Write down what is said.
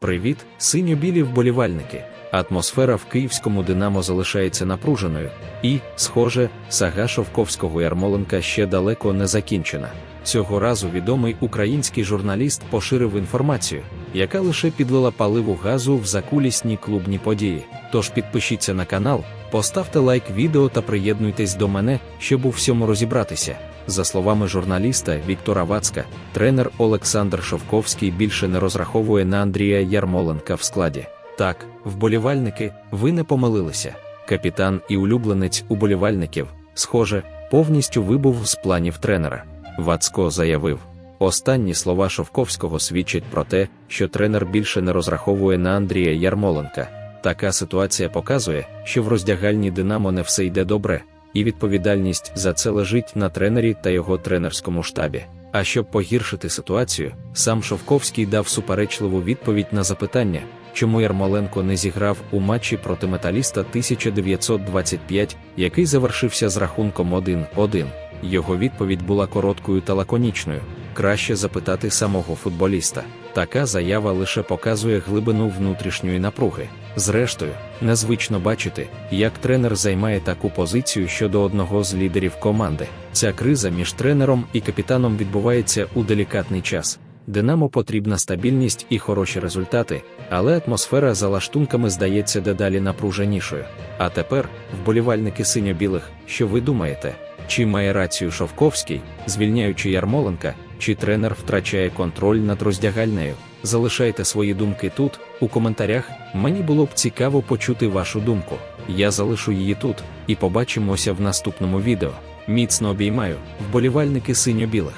Привіт, синьо-білі вболівальники. Атмосфера в київському Динамо залишається напруженою, і, схоже, сага Шовковського Ярмоленка ще далеко не закінчена. Цього разу відомий український журналіст поширив інформацію, яка лише підлила паливу газу в закулісні клубні події. Тож підпишіться на канал, поставте лайк відео та приєднуйтесь до мене, щоб у всьому розібратися. За словами журналіста Віктора Вацка, тренер Олександр Шовковський більше не розраховує на Андрія Ярмоленка в складі. Так, вболівальники, ви не помилилися. Капітан і улюбленець уболівальників, схоже, повністю вибув з планів тренера. Вацко заявив. Останні слова Шовковського свідчать про те, що тренер більше не розраховує на Андрія Ярмоленка. Така ситуація показує, що в роздягальні Динамо не все йде добре, і відповідальність за це лежить на тренері та його тренерському штабі. А щоб погіршити ситуацію, сам Шовковський дав суперечливу відповідь на запитання, чому Ярмоленко не зіграв у матчі проти металіста 1925, який завершився з рахунком 1-1. Його відповідь була короткою та лаконічною. Краще запитати самого футболіста. Така заява лише показує глибину внутрішньої напруги. Зрештою, незвично бачити, як тренер займає таку позицію щодо одного з лідерів команди. Ця криза між тренером і капітаном відбувається у делікатний час. Динамо потрібна стабільність і хороші результати, але атмосфера за лаштунками здається дедалі напруженішою. А тепер, вболівальники синьо-білих, що ви думаєте? Чи має рацію Шовковський, звільняючи Ярмоленка, чи тренер втрачає контроль над роздягальнею? Залишайте свої думки тут, у коментарях. Мені було б цікаво почути вашу думку. Я залишу її тут і побачимося в наступному відео. Міцно обіймаю, вболівальники синьо-білих.